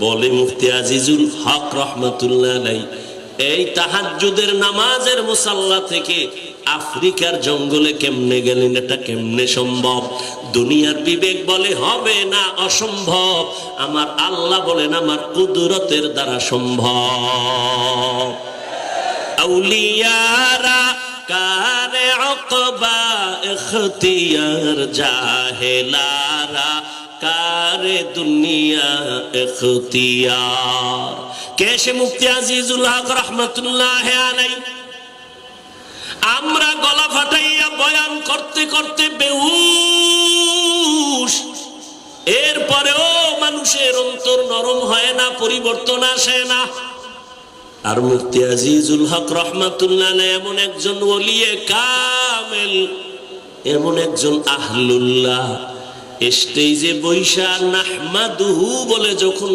বলে মুফতি আজিজুল হক রহমতুল্লাহ এই তাহাজ্জুদের নামাজের মুসাল্লা থেকে আফ্রিকার জঙ্গলে কেমনে গেলেন? এটা কেমনে সম্ভব? দুনিয়ার বিবেক বলে হবে না অসম্ভব? আমার আল্লাহ বলেন আমার কুদরতের দ্বারা সম্ভব। আউলিয়ারা, কারে অকবা এখতিয়ার জাহেলারা কারে দুনিয়া এখতিয়ার। মুফতি আজিজুল হক রহমতুল্লাহ আলাই আমরা গলা ফাটাইয়া বয়ান করতে করতে বেহুশ। এরপরেও মানুষের অন্তর নরম হয় না, পরিবর্তন আসে না। আর মুফতি আজিজুল হক রহমাতুল্লাহ এমন একজন ওলিয়ে কামেল, এমন একজন আহলুল্লাহ স্টেজে বৈশা নাহমাদুহু বলে যখন